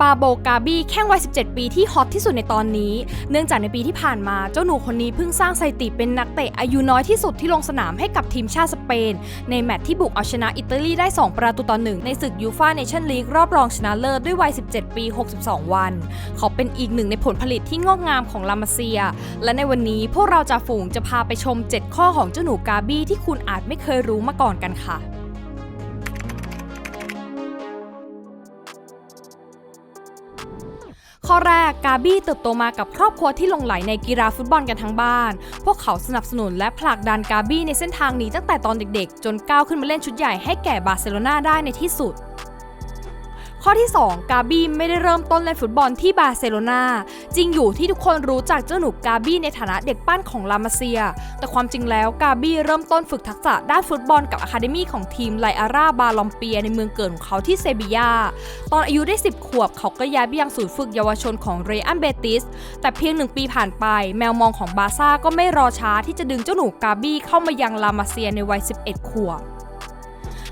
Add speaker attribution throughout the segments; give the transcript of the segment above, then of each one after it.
Speaker 1: ปาโบกาบี้แข้งวัย 17 ปีที่ฮอตที่สุดในตอนนี้ เนื่องจากในปีที่ผ่านมาเจ้าหนูคนนี้เพิ่งสร้างสถิติเป็นนักเตะอายุน้อยที่สุดที่ลงสนามให้กับทีมชาติสเปน ในแมตช์ที่บุกเอาชนะอิตาลีได้ 2 ประตูต่อหนึ่งในศึกยูฟาเนชั่นลีกรอบรองชนะเลิศด้วยวัย 17 ปี 62 วัน เขาเป็นอีกหนึ่งในผลผลิตที่งอกงามของลามาเซีย และในวันนี้พวกเราจะฝูงจะพาไปชม 7 ข้อของเจ้าหนูกาบี้ที่คุณอาจไม่เคยรู้มาก่อนกันค่ะ ข้อแรกกาบี้เติบโตมากับครอบครัวที่ลงไหลในกีฬาฟุตบอลกันทั้งบ้าน พวกเขาสนับสนุนและผลักดันกาบี้ในเส้นทางนี้ตั้งแต่ตอนเด็กๆ จนก้าวขึ้นมาเล่นชุดใหญ่ให้แก่บาร์เซโลนาได้ในที่สุด ข้อที่ 2 กาบี้ไม่ได้เริ่มต้นเล่นฟุตบอลที่บาร์เซโลนาจริงอยู่ที่ทุกคนรู้จักเจ้าหนูกาบี้ในฐานะเด็กปั้นของลามาเซีย แต่ความจริงแล้วกาบี้เริ่มต้นฝึกทักษะด้านฟุตบอลกับอะคาเดมี่ของทีมไลอาร่าบาลอมเปียในเมืองเกิดของเขาที่เซบียา ตอนอายุได้ 10 ขวบเขาก็ย้ายไปยังศูนย์ฝึกเยาวชนของเรอันเบติส แต่เพียงหนึ่งปีผ่านไป แมวมองของบาร์ซ่าก็ไม่รอช้าที่จะดึงเจ้าหนูกาบี้เข้ามายังลามาเซียในวัย 11 ขวบ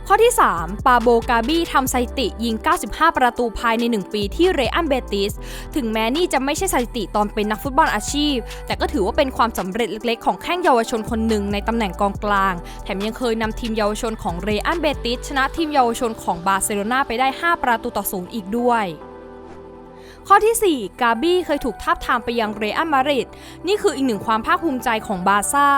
Speaker 1: ข้อที่ 3 ปาโบกาบี้ทำสถิติยิง 95 ประตูภายใน 1 ปีที่เรอันเบติส ถึงแม้นี่จะไม่ใช่สถิติตอนเป็นนักฟุตบอลอาชีพ แต่ก็ถือว่าเป็นความสำเร็จเล็กๆ ของแข้งเยาวชนคนหนึ่งในตำแหน่งกองกลาง แถมยังเคยนำทีมเยาวชนของเรอันเบติสชนะทีมเยาวชนของบาร์เซโลนาไปได้ 5 ประตูต่อศูนย์อีกด้วย ข้อที่ 4 กาบี้เคยถูกทาบทามไปยังเรอัลมาดริดนี่คืออีกหนึ่งความภาคภูมิใจของบาร์ซ่า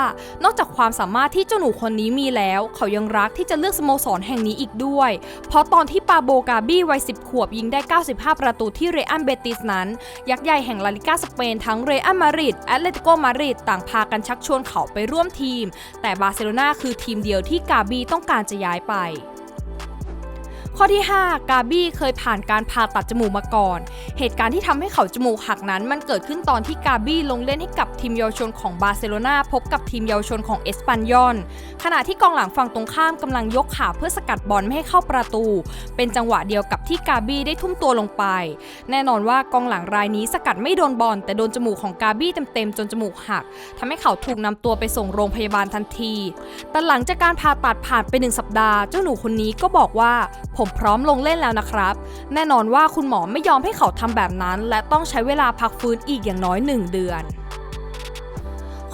Speaker 1: นอกจากความสามารถที่เจ้าหนูคนนี้มีแล้ว เขายังรักที่จะเลือกสโมสรแห่งนี้อีกด้วย เพราะตอนที่ปาโบกาบี้วัย 10 ขวบยิงได้ 95 ประตูที่เรอัลเบติสนั้น ยักษ์ใหญ่แห่งลาลิกาสเปนทั้งเรอัลมาดริดแอตเลติโกมาดริดต่างพากันชักชวนเขาไปร่วมทีม แต่บาร์เซโลนาคือทีมเดียวที่กาบี้ต้องการจะย้ายไป ข้อที่ 5 กาบี้เคยผ่านการผ่าตัดจมูกมาก่อน เหตุการณ์ที่ทำให้เขาจมูกหักนั้น มันเกิดขึ้นตอนที่กาบี้ลงเล่นให้กับทีมเยาวชนของบาร์เซโลนาพบกับทีมเยาวชนของเอสปันยอนขณะที่กองหลังฝั่งตรงข้ามกำลังยกขาเพื่อสกัดบอลไม่ให้เข้าประตู เป็นจังหวะเดียวกับที่กาบี้ได้ทุ่มตัวลงไป แน่นอนว่ากองหลังรายนี้สกัดไม่โดนบอลแต่โดนจมูกของกาบี้เต็มๆจนจมูกหักทำให้เขาถูกนำตัวไปส่งโรงพยาบาลทันทีแต่หลังจากการผ่าตัดผ่านไปหนึ่งสัปดาห์เจ้าหนูคนนี้ก็บอกว่าผมพร้อมลงเล่นแล้วนะครับ แน่นอนว่าคุณหมอไม่ยอมให้เขาทำแบบนั้น และต้องใช้เวลาพักฟื้นอีกอย่างน้อย 1 เดือน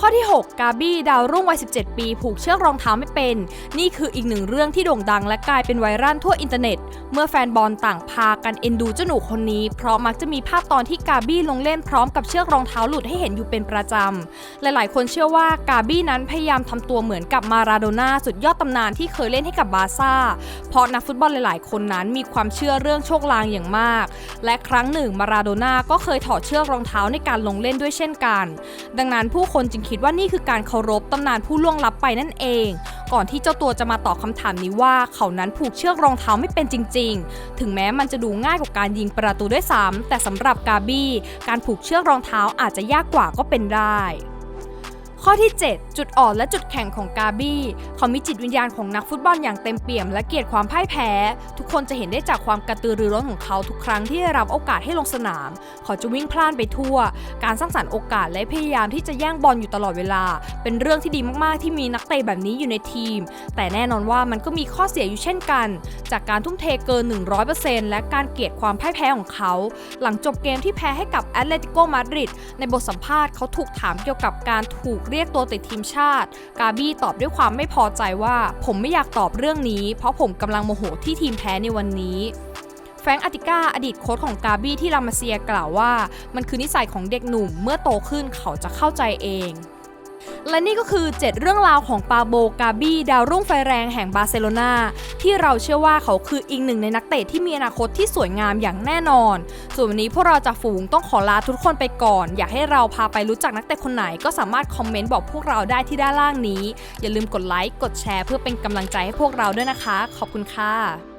Speaker 1: ข้อที่ 6 กาบี้ดาวรุ่งวัย 17 ปี ผูกเชือกรองเท้าไม่เป็น นี่คืออีกหนึ่งเรื่องที่โด่งดังและกลายเป็นไวรัลทั่วอินเทอร์เน็ต เมื่อแฟนบอลต่างพากันเอ็นดูเจ้าหนูคนนี้ เพราะมักจะมีภาพตอนที่กาบี้ลงเล่นพร้อมกับเชือกรองเท้าหลุดให้เห็นอยู่เป็นประจำ หลายๆ คนเชื่อว่ากาบี้นั้นพยายามทำตัวเหมือนกับมาราโดน่าสุดยอดตำนานที่เคยเล่นให้กับบาซ่า เพราะนักฟุตบอลหลาย ๆ คนนั้นมีความเชื่อเรื่องโชคลางอย่างมาก และครั้งหนึ่งมาราโดน่าก็เคยถอดเชือกรองเท้าในการลงเล่นด้วยเช่นกัน ดังนั้นผู้คนจึงคิดว่านี่คือการเคารพตำนานผู้ล่วงลับไปนั่นเอง ก่อนที่เจ้าตัวจะมาตอบคำถามนี้ว่าเขานั้นผูกเชือกรองเท้าไม่เป็นจริง ๆ ถึงแม้มันจะดูง่ายกว่าการยิงประตูด้วยซ้ำแต่สำหรับกาบี้การผูกเชือกรองเท้าอาจจะยากกว่าก็เป็นได้ ข้อที่ 7 จุดอ่อนและจุดแข็งของกาบี้ เขามีจิตวิญญาณของนักฟุตบอลอย่างเต็มเปี่ยม และเกลียดความพ่ายแพ้ ทุกคนจะเห็นได้จากความกระตือรือร้นของเขาทุกครั้งที่ได้รับโอกาสให้ลงสนาม เขาจะวิ่งพล่านไปทั่ว การสร้างสรรค์โอกาสและพยายามที่จะแย่งบอลอยู่ตลอดเวลา เป็นเรื่องที่ดีมากๆที่มีนักเตะแบบนี้อยู่ในทีม แต่แน่นอนว่ามันก็มีข้อเสียอยู่เช่นกัน จากการทุ่มเทเกิน 100%และการเกลียดความพ่ายแพ้ของเขา หลังจบเกมที่แพ้ให้กับแอตเลติโกมาดริดในบทสัมภาษณ์เขาถูกถามเกี่ยวกับการถูกเรียกตัวติดทีมชาติ กาบี้ตอบด้วยความไม่พอใจว่าผมไม่อยากตอบเรื่องนี้ เพราะผมกำลังโมโหที่ทีมแพ้ในวันนี้แฟรงค์อติก้าอดีตโค้ชของกาบี้ที่ลามาเซียกล่าวว่า มันคือนิสัยของเด็กหนุ่มเมื่อโตขึ้นเขาจะเข้าใจเอง และนี่ก็คือ 7 เรื่องราวของปาโบกาบี้ดาวรุ่งไฟแรงแห่งบาร์เซโลนาที่เราเชื่อว่าเขาคืออีกหนึ่งในนักเตะที่มีอนาคตที่สวยงามอย่างแน่นอน ส่วนวันนี้พวกเราจากฝูงต้องขอลาทุกคนไปก่อน อยากให้เราพาไปรู้จักนักเตะคนไหนก็สามารถคอมเมนต์บอกพวกเราได้ที่ด้านล่างนี้ อย่าลืมกดไลค์กดแชร์ เพื่อเป็นกำลังใจให้พวกเราด้วยนะคะ ขอบคุณค่ะ